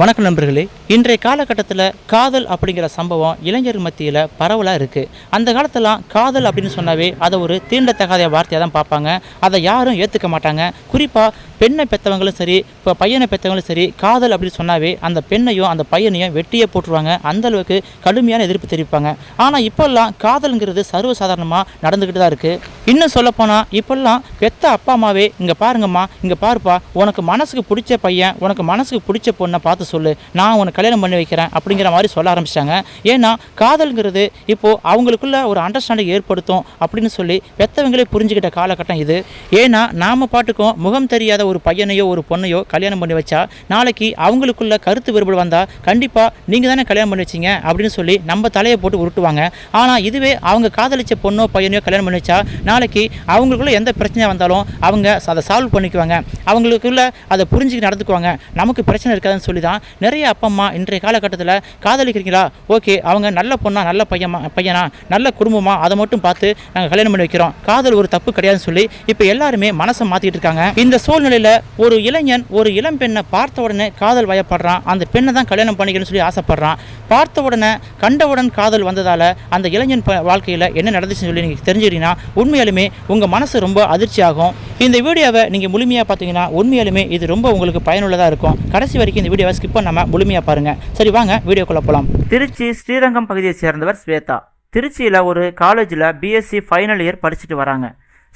வணக்கம் நண்பர்களே. இன்றைய காலகட்டத்தில் காதல் அப்படிங்கிற சம்பவம் இளைஞர் மத்தியில் பரவலாக இருக்குது அந்த காலத்துலாம் காதல் அப்படின்னு சொன்னாவே அதை ஒரு தீண்டத்தகாத வார்த்தையாக தான் பார்ப்பாங்க. அதை யாரும் ஏற்றுக்க மாட்டாங்க. குறிப்பாக பெண்ணை பெற்றவங்களும் சரி இப்போ பையனை பெற்றவங்களும் சரி காதல் அப்படின்னு சொன்னாவே அந்த பெண்ணையும் அந்த பையனையும் வெட்டியே போட்டுருவாங்க. அந்தளவுக்கு கடுமையான எதிர்ப்பு தெரிவிப்பாங்க. ஆனால் இப்போல்லாம் காதலுங்கிறது சர்வசாதாரணமாக நடந்துக்கிட்டு தான் இருக்குது இன்னும் சொல்லப்போனால் இப்போல்லாம் பெத்த அப்பா அம்மாவே இங்கே பாருங்கம்மா இங்கே பாருப்பா உனக்கு மனசுக்கு பிடிச்ச பையன் உனக்கு மனசுக்கு பிடிச்ச பொண்ணை பார்த்து சொல்லு நான் உனக்கு கல்யாணம் பண்ணி வைக்கிறேன் அப்படிங்கிற மாதிரி சொல்ல ஆரம்பிச்சிட்டாங்க. ஏன்னா காதல்ங்கிறது இப்போது அவங்களுக்குள்ள ஒரு அண்டர்ஸ்டாண்டிங் ஏற்படுத்தும் அப்படின்னு சொல்லி பெற்றவங்களே புரிஞ்சுக்கிட்ட காலகட்டம் இது. ஏன்னா நாம் பாட்டுக்கும் முகம் தெரியாத ஒரு பையனையோ ஒரு பொண்ணையோ கல்யாணம் பண்ணி வச்சா நாளைக்கு அவங்களுக்குள்ள கருத்து வேறுபாடு வந்தால் கண்டிப்பாக நீங்கள் தானே கல்யாணம் பண்ணி வச்சீங்க அப்படின்னு சொல்லி நம்ம தலையை போட்டு உருட்டுவாங்க. ஆனால் இதுவே அவங்க காதலிச்ச பொண்ணோ பையனையோ கல்யாணம் பண்ணி வச்சா நாளைக்கு அவங்களுக்குள்ள எந்த பிரச்சனையாக வந்தாலும் அவங்க அதை சால்வ் பண்ணிக்குவாங்க. அவங்களுக்குள்ள அதை புரிஞ்சுக்கிட்டு நடந்துக்குவாங்க. நமக்கு பிரச்சனை இருக்காதுன்னு சொல்லி தான் நிறைய அப்பா அம்மா இன்றைய காலகட்டத்தில் காதலிக்கிறீங்களா? ஓகே அவங்க நல்ல பொண்ணா நல்ல பையமா பையனா நல்ல குடும்பமா அதை மட்டும் பார்த்து நாங்கள் கல்யாணம் பண்ணி வைக்கிறோம். காதல் ஒரு தப்பு கிடையாதுன்னு சொல்லி இப்போ எல்லாருமே மனசை மாற்றிட்டு இருக்காங்க. இந்த சூழ்நிலையில் ஒரு இளைஞன் ஒரு இளம் பெண்ணை பார்த்த உடனே காதல் வயப்படுறான். அந்த பெண்ணை தான் கல்யாணம் பண்ணிக்கணும்னு சொல்லி ஆசைப்படுறான். பார்த்த உடனே கண்டவுடன் காதல் வந்ததால் அந்த இளைஞன் ப- வாழ்க்கையில் என்ன நடந்துச்சுன்னு சொல்லி நீங்கள் தெரிஞ்சுக்கிட்டீங்கன்னா உண்மையாலுமே உங்கள் மனசு ரொம்ப அதிர்ச்சி ஆகும் இந்த வீடியோவை நீங்கள் முழுமையாக பார்த்தீங்கன்னா உண்மையாலுமே இது ரொம்ப உங்களுக்கு பயனுள்ளதாக இருக்கும். கடைசி வரைக்கும் இந்த வீடியோவை ஸ்கிப் பண்ணாமல் முழுமையாக பாருங்கள் சரி வாங்க வீடியோக்குள்ளே போகலாம் திருச்சி ஸ்ரீரங்கம் பகுதியை சேர்ந்தவர் ஸ்வேதா. திருச்சியில் ஒரு காலேஜில் பிஎஸ்சி ஃபைனல் இயர் படிச்சுட்டு வராங்க.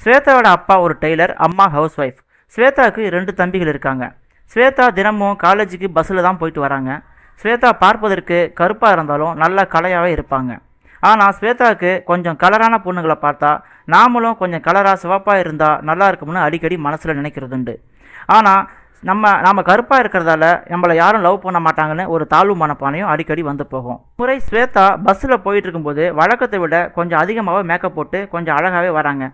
ஸ்வேதாவோட அப்பா ஒரு டெய்லர் அம்மா ஹவுஸ் ஒய்ஃப் ஸ்வேதாவுக்கு ரெண்டு தம்பிகள் இருக்காங்க. ஸ்வேதா தினமும் காலேஜுக்கு பஸ்ஸில் தான் போயிட்டு வராங்க. ஸ்வேதா பார்ப்பதற்கு கருப்பாக இருந்தாலும் நல்ல கலையாகவே இருப்பாங்க. ஆனால் ஸ்வேதாவுக்கு கொஞ்சம் கலரான பொண்ணுங்களை பார்த்தா நாமளும் கொஞ்சம் கலராக சிவப்பாக இருந்தால் நல்லா இருக்கும்னு அடிக்கடி மனசில் நினைக்கிறதுண்டு. ஆனால் நம்ம நாம் கருப்பாக இருக்கிறதால நம்மளை யாரும் லவ் பண்ண மாட்டாங்கன்னு ஒரு தாழ்வு மனப்பானையும் அடிக்கடி வந்து போகும். முறை ஸ்வேதா பஸ்ஸில் போயிட்டு இருக்கும்போது வழக்கத்தை விட கொஞ்சம் அதிகமாகவே மேக்கப் போட்டு கொஞ்சம் அழகாகவே வராங்க.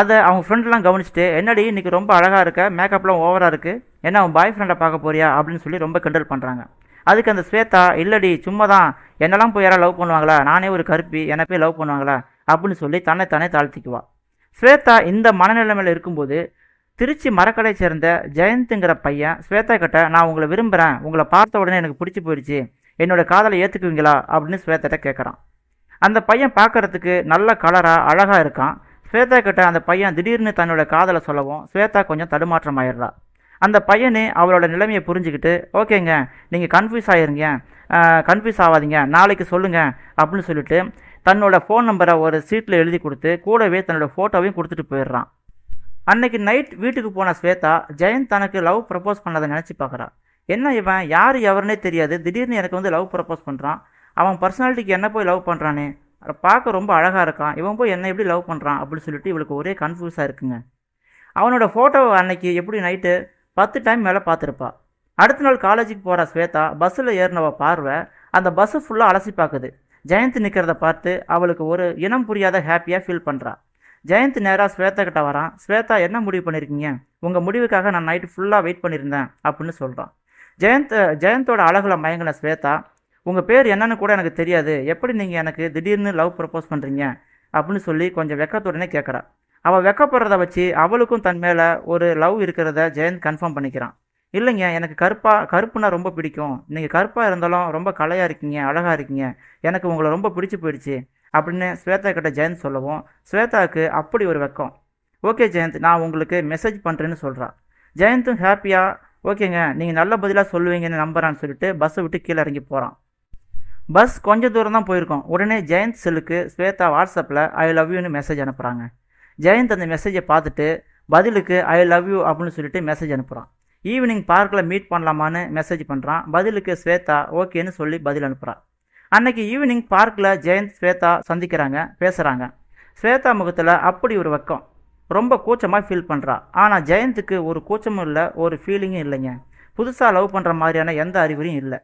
அதை அவங்க ஃப்ரெண்ட்லாம் கவனிச்சுட்டு என்னடி இன்றைக்கி ரொம்ப அழகாக இருக்க? மேக்கப்லாம் ஓவராக இருக்குது என்ன அவன் பாய் ஃப்ரெண்டை பார்க்க போறியா? அப்படின்னு சொல்லி ரொம்ப கிண்டல் பண்ணுறாங்க அதுக்கு அந்த ஸ்வேதா இல்லடி சும்மா தான் என்னெல்லாம் போய் யாராவது லவ் பண்ணுவாங்களா? நானே ஒரு கருப்பி என்னை போய் லவ் பண்ணுவாங்களா? அப்படின்னு சொல்லி தன்னை தானே தாழ்த்திக்குவா. ஸ்வேதா இந்த மனநிலைமையில் இருக்கும்போது திருச்சி மரக்கடை சேர்ந்த ஜெயந்த்ங்கிற பையன் ஸ்வேதா கிட்ட நான் உங்களை விரும்புகிறேன் உங்களை பார்த்த உடனே எனக்கு பிடிச்சி போயிடுச்சு. என்னோடய காதலை ஏற்றுக்குவீங்களா அப்படின்னு ஸ்வேதாட்ட கேட்குறான் அந்த பையன் பார்க்கறதுக்கு நல்ல கலராக அழகாக இருக்கான். ஸ்வேதா கிட்ட அந்த பையன் திடீர்னு தன்னோட காதலை சொல்லவும் ஸ்வேதா கொஞ்சம் தடுமாற்றம் ஆயிடுறா. அந்த பையனே அவளோட நிலைமையை புரிஞ்சுக்கிட்டு ஓகேங்க நீங்கள் கன்ஃபியூஸ் ஆகிருங்க கன்ஃபியூஸ் ஆகாதீங்க நாளைக்கு சொல்லுங்க அப்படின்னு சொல்லிட்டு தன்னோட ஃபோன் நம்பரை ஒரு சீட்டில் எழுதி கொடுத்து கூடவே தன்னோட ஃபோட்டோவையும் கொடுத்துட்டு போயிடுறான். அன்னைக்கு நைட் வீட்டுக்கு போன ஸ்வேதா ஜெயந்த் தனக்கு லவ் ப்ரப்போஸ் பண்ணதை நினச்சி பார்க்குறா என்ன இவன்? யார்? எவருன்னே தெரியாது. திடீர்னு எனக்கு வந்து லவ் ப்ரப்போஸ் பண்ணுறான் அவன் பர்சனாலிட்டிக்கு என்ன போய் லவ் பண்ணுறானே அதை பார்க்க ரொம்ப அழகாக இருக்கான். இவன் போய் என்ன எப்படி லவ் பண்ணுறான் அப்படின்னு சொல்லிட்டு இவளுக்கு ஒரே கன்ஃபியூஸாக இருக்குங்க. அவனோட ஃபோட்டோவை அன்னைக்கு எப்படி நைட்டு பத்து டைம் மேலே பார்த்துருப்பா. அடுத்த நாள் காலேஜுக்கு போகிற ஸ்வேதா பஸ்ஸில் ஏறினவ பார்வை அந்த பஸ்ஸு ஃபுல்லாக அலசி பார்க்குது ஜெயந்த் நிற்கிறத பார்த்து அவளுக்கு ஒரு இனம் புரியாத ஹாப்பியாக ஃபீல் பண்ணுறா ஜெயந்த் நேராக ஸ்வேதா கிட்ட வரான் ஸ்வேதா என்ன முடிவு பண்ணியிருக்கீங்க உங்கள் முடிவுக்காக நான் நைட்டு ஃபுல்லாக வெயிட் பண்ணியிருந்தேன் அப்படின்னு சொல்கிறான் ஜெயந்த் ஜெயந்தோட அழகில் மயங்கின ஸ்வேதா உங்கள் பேர் என்னன்னு கூட எனக்கு தெரியாது. எப்படி நீங்கள் எனக்கு திடீர்னு லவ் ப்ரப்போஸ் பண்ணுறீங்க அப்படின்னு சொல்லி கொஞ்சம் வெக்கத்துடனே கேட்குறா அவள் வெக்கப்படுறத வச்சு அவளுக்கும் தன் மேலே ஒரு லவ் இருக்கிறத ஜெயந்த் கன்ஃபார்ம் பண்ணிக்கிறான். இல்லைங்க எனக்கு கருப்பாக கருப்புனா ரொம்ப பிடிக்கும். நீங்கள் கருப்பாக இருந்தாலும் ரொம்ப கலையாக இருக்கீங்க அழகாக இருக்கீங்க. எனக்கு உங்களை ரொம்ப பிடிச்சி போயிடுச்சு அப்படின்னு ஸ்வேதா கிட்ட ஜெயந்த் சொல்லவும் ஸ்வேதாவுக்கு அப்படி ஒரு வெக்கம். ஓகே ஜெயந்த் நான் உங்களுக்கு மெசேஜ் பண்ணுறேன்னு சொல்கிறான் ஜெயந்தும் ஹாப்பியாக ஓகேங்க நீங்கள் நல்ல பதிலாக சொல்லுவீங்கன்னு நம்புறான்னு சொல்லிட்டு பஸ்ஸை விட்டு கீழே இறங்கி போகிறான் பஸ் கொஞ்சம் தூரம் தான் போயிருக்கோம். உடனே ஜெயந்த் செல்லுக்கு ஸ்வேதா வாட்ஸ்அப்பில் ஐ லவ் யூன்னு மெசேஜ் அனுப்புகிறாங்க ஜெயந்த் அந்த மெசேஜை பார்த்துட்டு பதிலுக்கு ஐ லவ் யூ அப்படின்னு சொல்லிட்டு மெசேஜ் அனுப்புகிறான் ஈவினிங் பார்க்கில் மீட் பண்ணலாமான்னு மெசேஜ் பண்ணுறான் பதிலுக்கு ஸ்வேதா ஓகேன்னு சொல்லி பதில் அனுப்புகிறான் அன்னைக்கு ஈவினிங் பார்க்கில் ஜெயந்த் ஸ்வேதா சந்திக்கிறாங்க பேசுகிறாங்க ஸ்வேதா முகத்தில் அப்படி ஒரு வெக்கம். ரொம்ப கூச்சமாக ஃபீல் பண்ணுறா ஆனால் ஜெயந்துக்கு ஒரு கூச்சமும் இல்லை ஒரு ஃபீலிங்கும் இல்லைங்க. புதுசாக லவ் பண்ணுற மாதிரியான எந்த அறிகுறியும் இல்லை.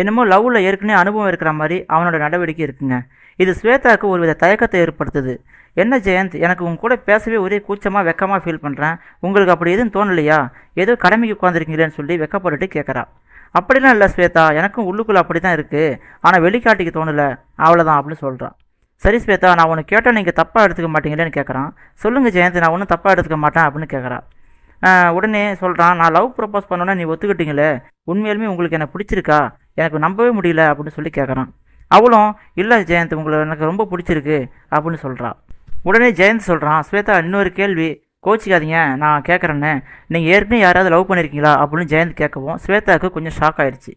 என்னமோ லவ்வில் ஏற்கனவே அனுபவம் இருக்கிற மாதிரி அவனோட நடவடிக்கை இருக்குங்க. இது ஸ்வேதாவுக்கு ஒருவித தயக்கத்தை ஏற்படுத்துது. என்ன ஜெயந்த் எனக்கு உங்க கூட பேசவே ஒரே கூச்சமாக வெக்கமாக ஃபீல் பண்ணுறேன் உங்களுக்கு அப்படி எதுவும் தோணலையா? ஏதோ கடமைக்கு உட்காந்துருக்கீங்களேன்னு சொல்லி வெக்கப்பட்டுட்டு கேட்குறா அப்படிலாம் இல்லை ஸ்வேதா எனக்கும் உள்ளுக்குள்ளே அப்படி தான் இருக்குது ஆனால் வெளிக்காட்டிக்கு தோணலை. அவ்வளோதான் அப்படின்னு சொல்கிறான் சரி ஸ்வேதா நான் உனக்கு கேட்டால் நீங்கள் தப்பாக எடுத்துக்க மாட்டீங்களேன்னு கேட்குறான் சொல்லுங்கள் ஜெயந்த் நான் ஒன்றும் தப்பாக எடுத்துக்க மாட்டேன் அப்படின்னு கேட்குறா உடனே சொல்கிறான் நான் லவ் ப்ரப்போஸ் பண்ணோன்னே நீ ஒத்துக்கிட்டீங்களே. உண்மையிலுமே உங்களுக்கு எனக்கு பிடிச்சிருக்கா? எனக்கு நம்பவே முடியல அப்படின்னு சொல்லி கேட்குறான் அவளும் இல்லை ஜெயந்த் உங்களை எனக்கு ரொம்ப பிடிச்சிருக்கு அப்படின்னு சொல்கிறாள் உடனே ஜெயந்த் சொல்கிறான் ஸ்வேதா இன்னொரு கேள்வி. கோச்சிக்காதீங்க நான் கேட்குறேன்னு நீங்கள் ஏற்கனவே யாராவது லவ் பண்ணியிருக்கீங்களா அப்படின்னு ஜெயந்த் கேட்கவும் ஸ்வேதாவுக்கு கொஞ்சம் ஷாக் ஆயிடுச்சு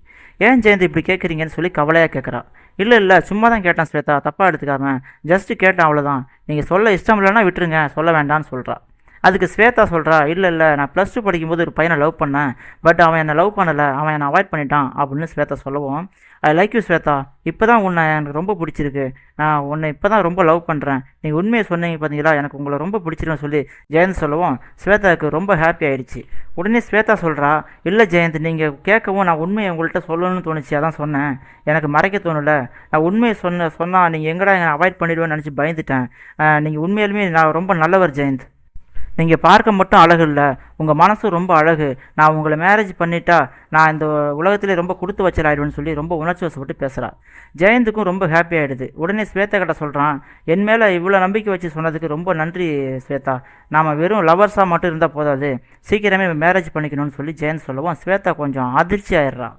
ஏன் ஜெயந்த் இப்படி கேட்குறீங்கன்னு சொல்லி கவலையாக கேட்குறா இல்லை இல்லை சும்மா தான் கேட்டேன் ஸ்வேதா தப்பாக எடுத்துக்காம. ஜஸ்ட்டு கேட்டேன் அவ்வளோதான் நீங்கள் சொல்ல இஷ்டம் இல்லைன்னா விட்டுருங்க சொல்ல வேண்டாம்னு சொல்கிறா அதுக்கு ஸ்வேதா சொல்கிறா இல்லை இல்லை நான் ப்ளஸ் டூ படிக்கும்போது ஒரு பையனை லவ் பண்ணேன். பட் அவன் என்னை லவ் பண்ணலை அவன் என்னை அவாய்ட் பண்ணிட்டான் அப்படின்னு ஸ்வேதா சொல்லவும் ஐ லைக் யூ ஸ்வேதா இப்போ தான் உன்னை எனக்கு ரொம்ப பிடிச்சிருக்கு. நான் உன்னை இப்போ தான் ரொம்ப லவ் பண்ணுறேன் நீங்கள் உண்மையை சொன்னீங்க பார்த்தீங்களா எனக்கு உங்களை ரொம்ப பிடிச்சிருக்குன்னு சொல்லி ஜெயந்த் சொல்லவும் ஸ்வேதாவுக்கு ரொம்ப ஹாப்பி ஆயிடுச்சு. உடனே ஸ்வேதா சொல்கிறா இல்லை ஜெயந்த் நீங்கள் கேட்கவும் நான் உண்மையை உங்கள்கிட்ட சொல்லணும்னு தோணுச்சு. அதான் சொன்னேன். எனக்கு மறைக்க தோணலை. நான் உண்மையை சொன்ன சொன்னால் நீங்கள் எங்கடா அவாய்ட் பண்ணிடுவேன்னு நினச்சி பயந்துட்டேன். நீங்கள் உண்மையிலுமே நான் ரொம்ப நல்லவர் ஜெயந்த். நீங்கள் பார்க்க மட்டும் அழகு இல்லை. உங்கள் மனசும் ரொம்ப அழகு. நான் உங்களை மேரேஜ் பண்ணிட்டா நான் இந்த உலகத்திலே ரொம்ப கொடுத்து வச்சலாயிடுவேன்னு சொல்லி ரொம்ப உணர்ச்சி வசப்பட்டு பேசுகிறா ஜெயந்துக்கும் ரொம்ப ஹாப்பி ஆகிடுது உடனே ஸ்வேதா கிட்ட சொல்கிறான் என் மேலே இவ்வளோ நம்பிக்கை வச்சு சொன்னதுக்கு ரொம்ப நன்றி ஸ்வேதா. நாம் வெறும் லவர்ஸாக மட்டும் இருந்தால் போதாது. சீக்கிரமே மேரேஜ் பண்ணிக்கணும்னு சொல்லி ஜெயந்த் சொல்லவும் ஸ்வேதா கொஞ்சம் அதிர்ச்சி ஆயிடுறா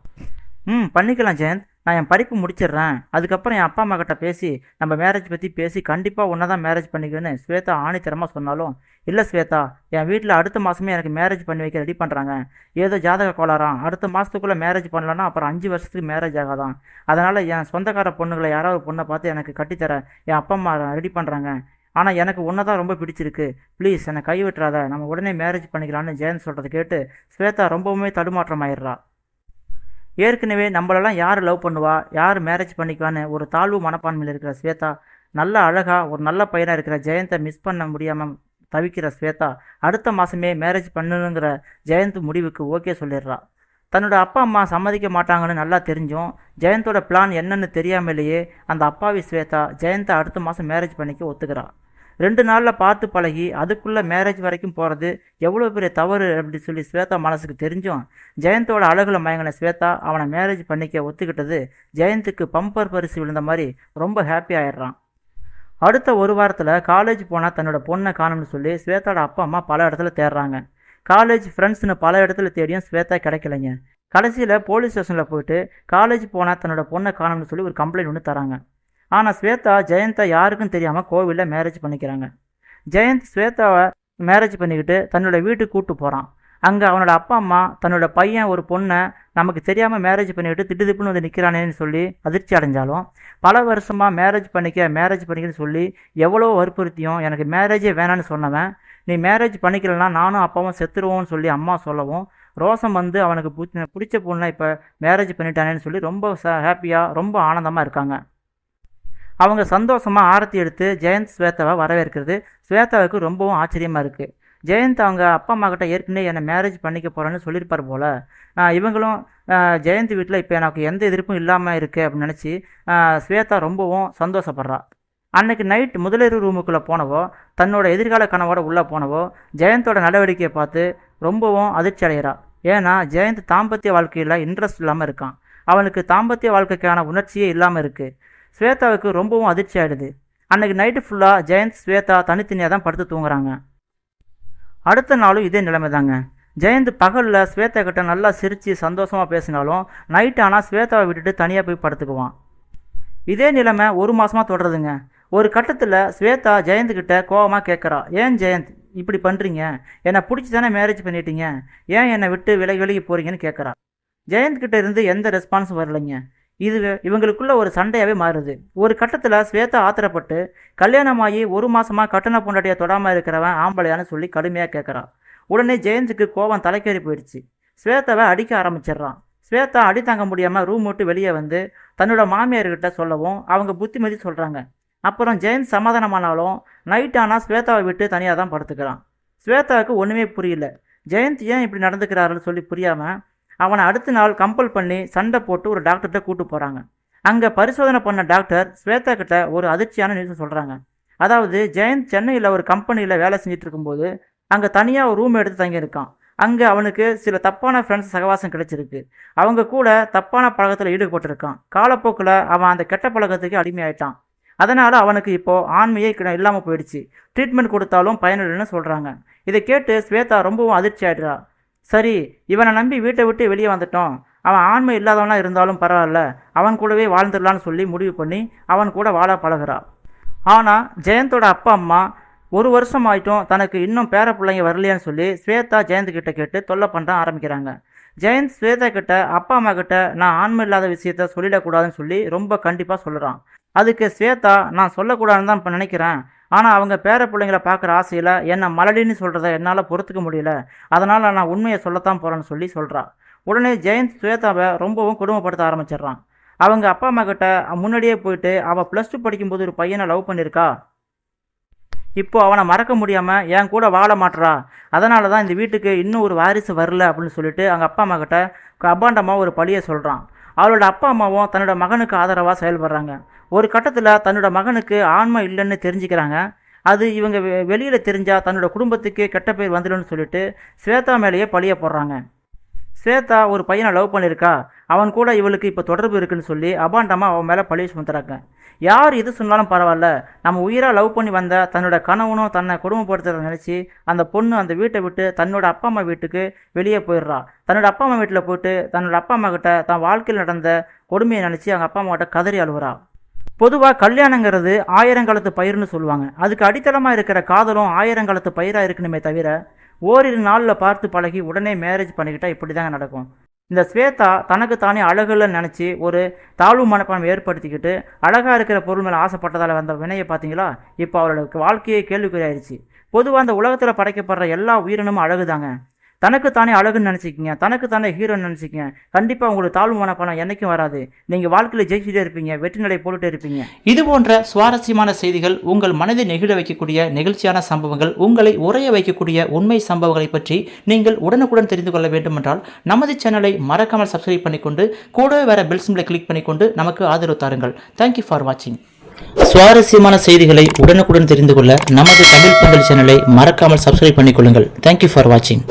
ம் பண்ணிக்கலாம் ஜெயந்த். நான் என் படிப்பு முடிச்சிடுறேன். அதுக்கப்புறம் என் அப்பா அம்மா கிட்ட பேசி நம்ம மேரேஜ் பற்றி பேசி கண்டிப்பாக ஒன்றா தான் மேரேஜ் பண்ணிக்கணும்னு ஸ்வேதா ஆணித்தரமாக சொன்னாலும் இல்லை ஸ்வேதா என் வீட்டில் அடுத்த மாதமே எனக்கு மேரேஜ் பண்ணி வைக்க ரெடி பண்ணுறாங்க ஏதோ ஜாதக கோளாறாம். அடுத்த மாதத்துக்குள்ளே மேரேஜ் பண்ணலன்னா அப்புறம் அஞ்சு வருஷத்துக்கு மேரேஜ் ஆகாதான் அதனால் என் சொந்தக்கார பொண்ணுகளை யாராவது பொண்ணை பார்த்து எனக்கு கட்டித்தர என் அப்பா அம்மா ரெடி பண்ணுறாங்க ஆனால் எனக்கு ஒன்றை தான் ரொம்ப பிடிச்சிருக்கு. ப்ளீஸ் என்னை கை விட்டுறாத நம்ம உடனே மேரேஜ் பண்ணிக்கலாம்னு ஜெயந்த் சொல்கிறத கேட்டு ஸ்வேதா ரொம்பவுமே தடுமாற்றம் ஆயிடுறா ஏற்கனவே நம்மளெல்லாம் யார் லவ் பண்ணுவா? யார் மேரேஜ் பண்ணிக்குவான்னு ஒரு தாழ்வு மனப்பான்மையில் இருக்கிற ஸ்வேதா நல்ல அழகாக ஒரு நல்ல பையனாக இருக்கிற ஜெயந்தை மிஸ் பண்ண முடியாமல் தவிக்கிற ஸ்வேதா அடுத்த மாதமே மேரேஜ் பண்ணணுங்கிற ஜெயந்த் முடிவுக்கு ஓகே சொல்லிடுறா. தன்னோட அப்பா அம்மா சம்மதிக்க மாட்டாங்கன்னு நல்லா தெரிஞ்சும் ஜெயந்தோட பிளான் என்னன்னு தெரியாமலேயே அந்த அப்பாவி ஸ்வேதா ஜெயந்தை அடுத்த மாதம் மேரேஜ் பண்ணிக்க ஒத்துக்கிறாள் ரெண்டு நாளில் பார்த்து பழகி அதுக்குள்ளே மேரேஜ் வரைக்கும் போகிறது எவ்வளோ பெரிய தவறு அப்படி சொல்லி ஸ்வேதா மனசுக்கு தெரிஞ்சும். ஜெயந்தோட அழகுல மயங்கின ஸ்வேதா அவனை மேரேஜ் பண்ணிக்க ஒத்துக்கிட்டது ஜெயந்துக்கு பம்பர் பரிசு விழுந்த மாதிரி ரொம்ப ஹாப்பி ஆயிடுறான். அடுத்த ஒரு வாரத்தில் காலேஜ் போனால் தன்னோட பொண்ணை காணும்னு சொல்லி ஸ்வேதாவோட அப்பா அம்மா பல இடத்துல தேடுறாங்க. காலேஜ் ஃப்ரெண்ட்ஸ்னு பல இடத்துல தேடியும் ஸ்வேதா கிடைக்கலைங்க. கடைசியில் போலீஸ் ஸ்டேஷனில் போயிட்டு காலேஜ் போனால் தன்னோட பொண்ணை காணும்னு சொல்லி ஒரு கம்ப்ளைண்ட் ஒன்று தராங்க. ஆனால் ஸ்வேதா ஜெயந்தா யாருக்கும் தெரியாமல் கோவிலில் மேரேஜ் பண்ணிக்கிறாங்க. ஜெயந்த் ஸ்வேதாவை மேரேஜ் பண்ணிக்கிட்டு தன்னோட வீட்டுக்கு கூப்பிட்டு போகிறான் அங்கே அவனோட அப்பா அம்மா தன்னோட பையன் ஒரு பொண்ணை நமக்கு தெரியாமல் மேரேஜ் பண்ணிக்கிட்டு திட்டுதிப்புன்னு வந்து நிற்கிறானேன்னு சொல்லி அதிர்ச்சி அடைஞ்சாலும் பல வருஷமாக மேரேஜ் பண்ணிக்க மேரேஜ் பண்ணிக்கன்னு சொல்லி எவ்வளோ வற்புறுத்தியும் எனக்கு மேரேஜே வேணான்னு சொன்னவன் நீ மேரேஜ் பண்ணிக்கலன்னா நானும் அப்பாவும் செத்துருவோம்னு சொல்லி அம்மா சொல்லவும் ரோசம் வந்து அவனுக்கு பிடிச்ச பிடிச்ச பொண்ணை இப்போ மேரேஜ் பண்ணிட்டானேன்னு சொல்லி ரொம்ப ச ஹாப்பியாக ரொம்ப ஆனந்தமாக இருக்காங்க. அவங்க சந்தோஷமாக ஆரத்தி எடுத்து ஜெயந்த் ஸ்வேதாவை வரவேற்கிறது. ஸ்வேதாவுக்கு ரொம்பவும் ஆச்சரியமாக இருக்குது ஜெயந்த் அவங்க அப்பா அம்மா கிட்ட ஏற்கனவே என்னை மேரேஜ் பண்ணிக்க போகிறேன்னு சொல்லியிருப்பார் போல். இவங்களும் ஜெயந்த் வீட்டில் இப்போ எனக்கு எந்த எதிர்ப்பும் இல்லாமல் இருக்குது அப்படின்னு நினச்சி ஸ்வேதா ரொம்பவும் சந்தோஷப்படுறா. அன்னைக்கு நைட் முதலிரவு ரூமுக்குள்ளே போனவோ தன்னோட எதிர்கால கனவோட உள்ளே போனவோ ஜெயந்தோட நடவடிக்கையை பார்த்து ரொம்பவும் அதிர்ச்சி அடைகிறா. ஏன்னா ஜெயந்த் தாம்பத்திய வாழ்க்கையில் இன்ட்ரெஸ்ட் இல்லாமல் இருக்கான். அவனுக்கு தாம்பத்திய வாழ்க்கைக்கான உணர்ச்சியே இல்லாமல் இருக்குது ஸ்வேதாவுக்கு ரொம்பவும் அதிர்ச்சி ஆயிடுது. அன்னைக்கு நைட்டு ஃபுல்லாக ஜெயந்த் ஸ்வேதா தனித்தனியாக தான் படுத்து தூங்குறாங்க. அடுத்த நாளும் இதே நிலைமை தாங்க ஜெயந்த் பகலில் ஸ்வேதா கிட்ட நல்லா சிரித்து சந்தோஷமாக பேசினாலும் நைட் ஆனால் ஸ்வேதாவை விட்டுட்டு தனியாக போய் படுத்துக்குவான். இதே நிலைமை ஒரு மாதமாக தொடருதுங்க. ஒரு கட்டத்தில் ஸ்வேதா ஜெயந்த் கோபமாக கோவமாக கேட்குறா ஏன் ஜெயந்த் இப்படி பண்ணுறீங்க என்னை பிடிச்சி தானே மேரேஜ் பண்ணிட்டீங்க? ஏன் என்னை விட்டு விலகி விலகி போகிறீங்கன்னு கேட்குறா ஜெயந்த் கிட்ட இருந்து எந்த ரெஸ்பான்ஸும் வரலைங்க. இது இவங்களுக்குள்ள ஒரு சண்டையாகவே மாறுது. ஒரு கட்டத்தில் ஸ்வேதா ஆத்திரப்பட்டு கல்யாணமாகி ஒரு மாதமாக கட்டண பொண்டாட்டியை தொடாமல் இருக்கிறவன் ஆம்பளையான்னு சொல்லி கடுமையாக கேட்குறான் உடனே ஜெயந்துக்கு கோபம் தலைக்கேறி போயிடுச்சு. ஸ்வேதாவை அடிக்க ஆரம்பிச்சிடுறான். ஸ்வேதா அடி தாங்க முடியாமல் ரூம் விட்டு வெளியே வந்து தன்னோட மாமியார்கிட்ட சொல்லவும் அவங்க புத்திமதி சொல்கிறாங்க அப்புறம் ஜெயந்த் சமாதானமானாலும் நைட் ஆனால் ஸ்வேதாவை விட்டு தனியாக தான் படுத்துக்கிறான். ஸ்வேதாவுக்கு ஒன்றுமே புரியல. ஜெயந்த் ஏன் இப்படி நடந்துக்கிறாருன்னு சொல்லி புரியாமல் அவனை அடுத்த நாள் கம்பல் பண்ணி சண்டை போட்டு ஒரு டாக்டர்கிட்ட கூட்டு போகிறாங்க அங்கே பரிசோதனை பண்ண டாக்டர் ஸ்வேதா கிட்ட ஒரு அதிர்ச்சியான நியூஸ் சொல்கிறாங்க அதாவது ஜெயந்த் சென்னையில் ஒரு கம்பெனியில் வேலை செஞ்சுட்டு இருக்கும்போது அங்கே தனியாக ஒரு ரூம் எடுத்து தங்கியிருக்கான். அங்கே அவனுக்கு சில தப்பான ஃப்ரெண்ட்ஸ் சகவாசம் கிடைச்சிருக்கு. அவங்க கூட தப்பான பழக்கத்தில் ஈடுபட்டிருக்கான். காலப்போக்கில் அவன் அந்த கெட்ட பழக்கத்துக்கு அடிமையாயிட்டான். அதனால் அவனுக்கு இப்போது ஆண்மையே இல்லாமல் போயிடுச்சு. ட்ரீட்மெண்ட் கொடுத்தாலும் பயனில்லைன்னு சொல்கிறாங்க இதை கேட்டு ஸ்வேதா ரொம்பவும் அதிர்ச்சி ஆயிடுறா. சரி இவனை நம்பி வீட்டை விட்டு வெளியே வந்துட்டோம். அவன் ஆண்மை இல்லாதவனாக இருந்தாலும் பரவாயில்ல. அவன் கூடவே வாழ்ந்துடலான்னு சொல்லி முடிவு பண்ணி அவன் கூட வாழ பழகுறா. ஆனால் ஜெயந்தோட அப்பா அம்மா ஒரு வருஷம் ஆயிட்டும் தனக்கு இன்னும் பேர பிள்ளைங்க வரலையான்னு சொல்லி ஸ்வேதா ஜெயந்த் கிட்ட கேட்டு தொல்லை பண்ண ஆரம்பிக்கிறாங்க. ஜெயந்த் ஸ்வேதா கிட்ட அப்பா அம்மா கிட்ட நான் ஆண்மை இல்லாத விஷயத்த சொல்லிடக்கூடாதுன்னு சொல்லி ரொம்ப கண்டிப்பாக சொல்கிறான் அதுக்கு ஸ்வேதா நான் சொல்லக்கூடாதுன்னு தான் இப்போ நினைக்கிறேன். ஆனால் அவங்க பேர பிள்ளைங்கள பார்க்குற ஆசையில் என்னை மலடின்னு சொல்கிறத என்னால் பொறுத்துக்க முடியல. அதனால் நான் உண்மையை சொல்லத்தான் போகிறேன்னு சொல்லி சொல்கிறா உடனே ஜெயந்த் சுவேதாவை ரொம்பவும் கொடுமைப்படுத்த ஆரம்பிச்சிடுறான். அவங்க அப்பா அம்மா கிட்ட முன்னாடியே போயிட்டு அவள் ப்ளஸ் டூ படிக்கும்போது ஒரு பையனை லவ் பண்ணியிருக்கா? இப்போ அவனை மறக்க முடியாமல் என் கூட வாழ மாட்றா. அதனால தான் இந்த வீட்டுக்கு இன்னும் ஒரு வாரிசு வரல. அப்படின்னு சொல்லிட்டு அவங்க அப்பா அம்மா கிட்ட அபாண்டமாக ஒரு பழியை சொல்கிறான் அவளோட அப்பா அம்மாவும் தன்னோட மகனுக்கு ஆதரவாக செயல்படுறாங்க. ஒரு கட்டத்தில் தன்னோட மகனுக்கு ஆன்மை இல்லைன்னு தெரிஞ்சுக்கிறாங்க. அது இவங்க வெளியில் தெரிஞ்சால் தன்னோட குடும்பத்துக்கு கெட்ட பேர் வந்துடும்னு சொல்லிட்டு ஸ்வேதா மேலேயே பழிய போடுறாங்க. ஸ்வேதா ஒரு பையனை லவ் பண்ணியிருக்கா அவன் கூட இவளுக்கு இப்போ தொடர்பு இருக்குன்னு சொல்லி அபாண்டமாக அவன் மேலே பழிய சுமத்துறாங்க. யார் எது சொன்னாலும் பரவாயில்ல. நம்ம உயிராக லவ் பண்ணி வந்த தன்னோட கணவனும் தன்னை குடும்பப்படுத்துறத நினச்சி அந்த பொண்ணு அந்த வீட்டை விட்டு தன்னோட அப்பா அம்மா வீட்டுக்கு வெளியே போயிடுறா. தன்னோட அப்பா அம்மா வீட்டில் போயிட்டு தன்னோட அப்பா அம்மா கிட்ட தன் வாழ்க்கையில் நடந்த கொடுமையை நினச்சி அவங்க அப்பா அம்மா கிட்ட கதறி அழுவுறா. பொதுவாக கல்யாணங்கிறது ஆயிரங்காலத்து பயிர்னு சொல்லுவாங்க. அதுக்கு அடித்தளமாக இருக்கிற காதலும் ஆயிரங்காலத்து பயிராக இருக்கணுமே தவிர ஓரிரு நாளில் பார்த்து பழகி உடனே மேரேஜ் பண்ணிக்கிட்டால் இப்படி தாங்க நடக்கும். இந்த ஸ்வேதா தனக்கு தானே அழகுல நினச்சி ஒரு தாழ்வு மனப்பான்மை ஏற்படுத்திக்கிட்டு அழகாக இருக்கிற பொருள் மேலே ஆசைப்பட்டதால் வந்த வினையை பார்த்தீங்களா இப்போ அவளோட வாழ்க்கையே கேள்விக்குறியாயிருச்சு. பொதுவாக அந்த உலகத்தில் படைக்கப்படுற எல்லா உயிரினமும் அழகுதாங்க. தனக்கு தானே அழகுன்னு நினச்சிக்கிங்க. தனக்கு தானே ஹீரோன்னு நினச்சிக்கிங்க. கண்டிப்பாக உங்களுக்கு தாழ்வு மனப்பானம் என்றைக்கும் வராது. நீங்கள் வாழ்க்கையில் ஜெயிச்சுட்டே இருப்பீங்க. வெற்றி நடை போட்டுட்டே இருப்பீங்க. இது போன்ற சுவாரஸ்யமான செய்திகள் உங்கள் மனதை நெகிழ வைக்கக்கூடிய நெகிழ்ச்சியான சம்பவங்கள் உங்களை உரைய வைக்கக்கூடிய உண்மை சம்பவங்களை பற்றி நீங்கள் உடனுக்குடன் தெரிந்து கொள்ள வேண்டுமென்றால் நமது சேனலை மறக்காமல் சப்ஸ்கிரைப் பண்ணிக்கொண்டு கூடவே வர பெல் சிம்பிளை கிளிக் பண்ணிக்கொண்டு நமக்கு ஆதரவு தாருங்கள். தேங்க்யூ ஃபார் வாட்சிங் சுவாரஸ்யமான செய்திகளை உடனுக்குடன் தெரிந்து கொள்ள நமது தமிழ் பந்தல் சேனலை மறக்காமல் சப்ஸ்கிரைப் பண்ணிக்கொள்ளுங்கள். தேங்க்யூ ஃபார் வாட்சிங்